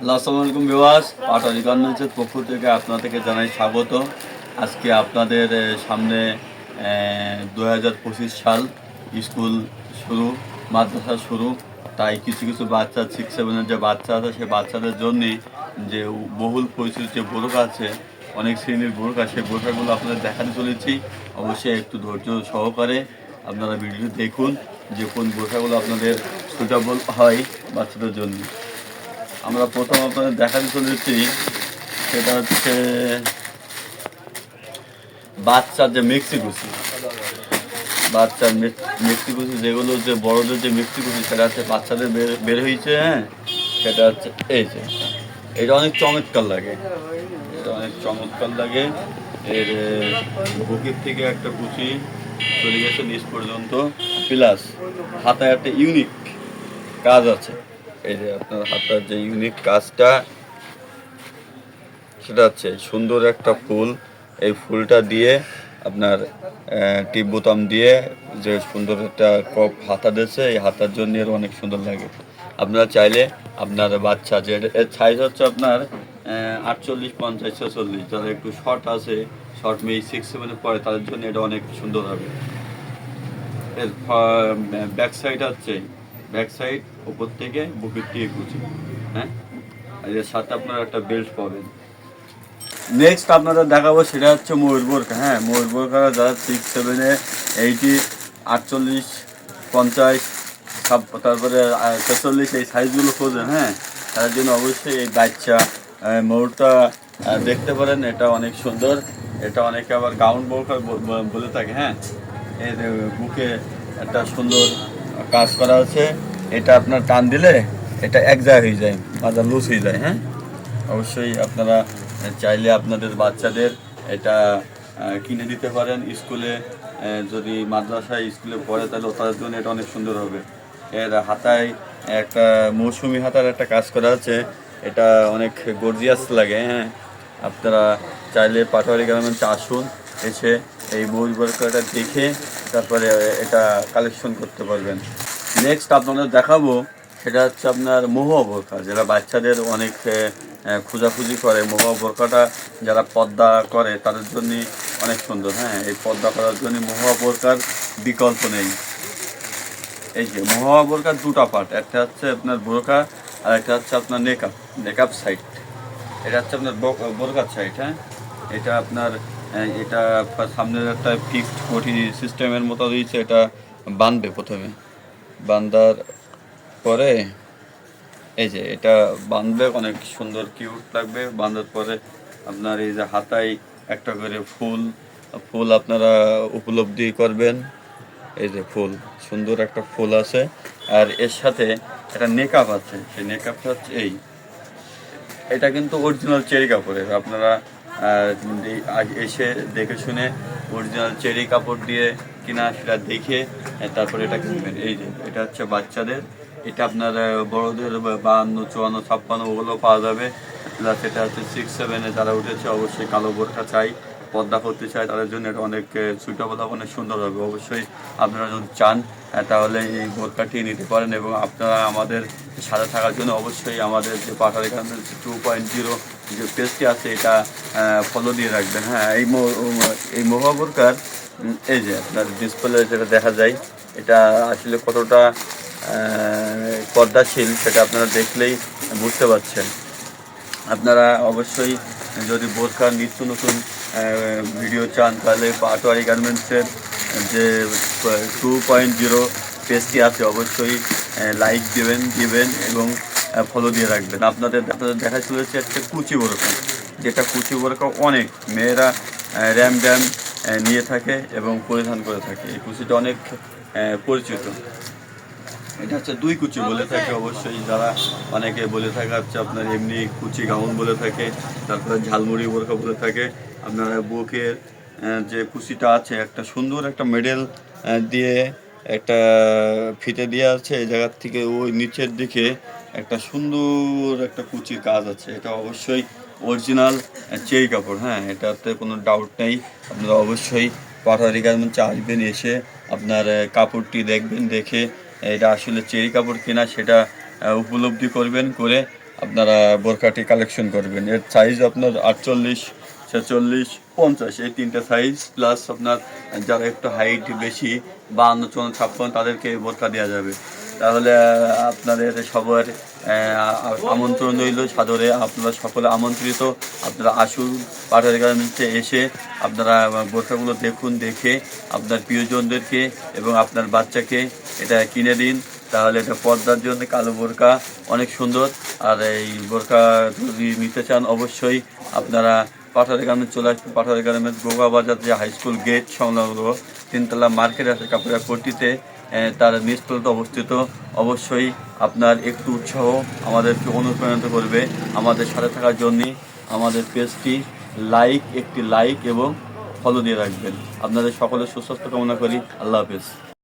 আসসালামু আলাইকুম বিওয়াস পাটারি পক্ষ থেকে আপনাদেরকে জানাই স্বাগত। আজকে আপনাদের সামনে দু হাজার পঁচিশ সাল স্কুল শুরু, মাদ্রাসা শুরু। তাই কিছু কিছু বাচ্চা সিক্স সেভেনের যে বাচ্চা আছে সেই বাচ্চাদের জন্যে যে বহুল পরিচিত যে বোরকা আছে, অনেক শ্রেণির বোরকা সেই বোরকাগুলো আপনাদের দেখাতে চলেছি। অবশ্যই একটু ধৈর্য সহকারে আপনারা ভিডিও দেখুন যে কোন বোরকাগুলো আপনাদের সুটেবল হয় বাচ্চাদের জন্য। আমরা প্রথম আপনাদের দেখাতে চলেছি সেটা হচ্ছে বাচ্চার যে মেক্সিকুসি বাচ্চার মেক্সিকুসি যেগুলো যে বড়দের যে মেক্সিকুসি সেটা হচ্ছে বাচ্চাদের বের বের হয়েছে হ্যাঁ? সেটা হচ্ছে এই যে। এটা অনেক চমৎকার লাগে। এটা অনেক চমৎকার লাগে। এর বুকের থেকে একটা কুচি চলে গেছে নিচ পর্যন্ত। প্লাস হাতায় একটা ইউনিক কাজ আছে। এই যে আপনার হাতার যে ইউনিক কাজটা, সেটা হচ্ছে সুন্দর একটা ফুল। এই ফুলটা দিয়ে আপনার টিপ বোতাম দিয়ে যে সুন্দর একটা কপ হাতা দিয়েছে, এই হাতার জন্য এর অনেক সুন্দর লাগে। আপনারা চাইলে আপনার বাচ্চা যে, এর সাইজ হচ্ছে আপনার আটচল্লিশ, পঞ্চাশ, ছেচল্লিশ। যারা একটু শর্ট আছে শর্ট মেয়ে সিক্স সেভেনে পড়ে তাদের জন্য এটা অনেক সুন্দর হবে। এর ব্যাক সাইড হচ্ছে ব্যাক সাইড উপর থেকে বুকের দিয়ে কুচি হ্যাঁ? আর এর সাথে আপনারা একটা বেল্ট পাবেন। নেক্সট আপনাদের দেখাবো সেটা হচ্ছে ময়ূর বোরকা হ্যাঁ? ময়ূর বোরকা যারা সিক্স সেভেনে এইটি আটচল্লিশ, পঞ্চাশ, সব তারপরে ছেচল্লিশ, এই সাইজগুলো খোঁজেন হ্যাঁ? তার জন্য অবশ্যই এই বাচ্চা ময়ূরটা দেখতে পারেন, এটা অনেক সুন্দর। এটা অনেকে আবার গাউন বোরকা বলে থাকে হ্যাঁ? এর বুকে একটা সুন্দর কাজ করা আছে এটা আপনার টান দিলে এটা এক জায়গায় হয়ে যায় মাজা লুজ হয়ে যায় হ্যাঁ? অবশ্যই আপনারা চাইলে আপনাদের বাচ্চাদের এটা কিনে দিতে পারেন। স্কুলে যদি মাদ্রাসায় স্কুলে পড়ে, তাহলে তাদের জন্য এটা অনেক সুন্দর হবে। এর হাতায় একটা মৌসুমি হাতার একটা কাজ করা আছে এটা অনেক গর্জিয়াস লাগে হ্যাঁ? আপনারা চাইলে পাটোয়ারি গার্মেন্টসে আসুন, এসে এই বই বর্কাটা দেখে তারপরে এটা কালেকশন করতে পারবেন। নেক্সট আপনাদের দেখাবো, সেটা হচ্ছে আপনার মহুয়া বোরকা যারা বাচ্চাদের অনেক খোঁজাখুঁজি করে, মহুয়া বোরকাটা যারা পদ্মা করে, তাদের জন্য অনেক সুন্দর হ্যাঁ? এই পদ্মা করার জন্য মহুয়া বোরকার বিকল্প নেই। এই যে, মহুয়া বোরকার দুটা পার্ট একটা হচ্ছে আপনার বোরকা আর একটা হচ্ছে আপনার নেকআপ নেকআপ সাইড এটা হচ্ছে আপনার বোরকার সাইড হ্যাঁ? এটা আপনার এটা সামনের একটা ফিক্সড কঠি সিস্টেমের মতো দিয়েছে এটা বাঁধবে প্রথমে। বান্ধার পরে, এই যে, এটা বাঁধবে অনেক সুন্দর কিউট লাগবে। বাঁধার পরে আপনার এই যে হাতায় একটা করে ফুল ফুল আপনারা উপলব্ধি করবেন। এই যে ফুল, সুন্দর একটা ফুল আছে। আর এর সাথে একটা নেকআপ আছে। সেই নেকআপটা হচ্ছে এই। এটা কিন্তু অরিজিনাল চেরি কাপড়ের। আপনারা এসে দেখে শুনে অরিজিনাল চেরি কাপড় দিয়ে কিনা সেটা দেখে তারপরে এটা কিনবেন। এই যে, এটা হচ্ছে বাচ্চাদের। এটা আপনার বড়দের বাহান্ন, চুয়ান্ন, ছাপ্পান্ন ওগুলো পাওয়া যাবে। প্লাস এটা হচ্ছে সিক্স সেভেনে যারা উঠেছে, অবশ্যই কালো বোরখা চাই, পদ্মা করতে চায় তাদের জন্য এটা অনেক সুইটেবল অনেক সুন্দর হবে। অবশ্যই আপনারা যদি চান তাহলে এই বোরকাটি নিতে পারেন এবং আপনারা আমাদের সাথে থাকার জন্য অবশ্যই আমাদের যে পাঠার এখানে টু পয়েন্ট জিরো যে পেজটি আছে এটা ফলো দিয়ে রাখবেন হ্যাঁ এই এই মহুয়া বোরকার এই যে আপনার ডিসপ্লে যেটা দেখা যায়, এটা আসলে কতটা পর্দাশীল সেটা আপনারা দেখলেই বুঝতে পারছেন। আপনারা অবশ্যই যদি বোরকার নিত্য নতুন ভিডিও চান, তাহলে পাটোয়ারি গার্মেন্টসের যে টু পয়েন্ট জিরো পেজটি আছে, অবশ্যই লাইক দেবেন, দিবেন এবং ফলো দিয়ে রাখবেন। আপনাদের আপনাদের দেখা চলেছে একটা কুচি বোরকা যেটা কুচি বোরকা অনেক মেয়েরা র্যাম ড্যাম নিয়ে থাকে এবং পরিধান করে থাকে। এই কুচিটা অনেক পরিচিত। এটা হচ্ছে দুই কুচি বলে থাকে অবশ্যই। যারা অনেকে বলে থাকে হচ্ছে আপনার এমনি কুচি গাউন বলে থাকে তারপরে ঝালমুড়ি বোরকা বলে থাকে। আপনারা বুকের যে কুচিটা আছে একটা সুন্দর একটা মেডেল দিয়ে একটা ফিতে দিয়ে আছে, এই জায়গার থেকে ওই নিচের দিকে একটা সুন্দর একটা কুচির কাজ আছে। এটা অবশ্যই অরিজিনাল চেরি কাপড় হ্যাঁ এটাতে কোনো ডাউট নেই। আপনারা অবশ্যই পাঠারি গার্মেন্টসে আসবেন, এসে আপনার কাপড়টি দেখবেন, দেখে এটা আসলে চেরি কাপড় কিনা সেটা উপলব্ধি করবেন, করে আপনারা বোরকাটি কালেকশন করবেন। এর সাইজ আপনার আটচল্লিশ ছেচল্লিশ, পঞ্চাশ। এই তিনটে সাইজ প্লাস আপনার যারা একটু হাইট বেশি বা চুয়ান্ন, ছাপ্পান্ন, তাদেরকে বোরকা দেওয়া যাবে। তাহলে আপনাদের সবার আমন্ত্রণ রইল সাদরে। আপনারা সকলে আমন্ত্রিত। আপনারা আসুন, পাঠার গার্মেন্টসে এসে আপনারা বোরকাগুলো দেখুন, দেখে আপনার প্রিয়জনদেরকে এবং আপনার বাচ্চাকে এটা কিনে দিন। তাহলে এটা পর্দার জন্য কালো বোরকা, অনেক সুন্দর। আর এই বোরকা যদি নিতে চান, অবশ্যই আপনারা পাঠারি গ্রামে চলে আসবেন পাঠারি গার্মেন্টস গোগা বাজার যে হাই স্কুল গেট সংলগ্ন তিনতলা মার্কেট আছে কাপড়া কোটিতে তার নিচতলাতে অবস্থিত। অবশ্যই আপনার একটু উৎসাহ আমাদেরকে অনুপ্রাণিত করবে আমাদের সাথে থাকার জন্যে। আমাদের পেজটি লাইক একটি লাইক এবং ফলো দিয়ে রাখবেন। আপনাদের সকলের সুস্বাস্থ্য কামনা করি। আল্লাহ হাফেজ।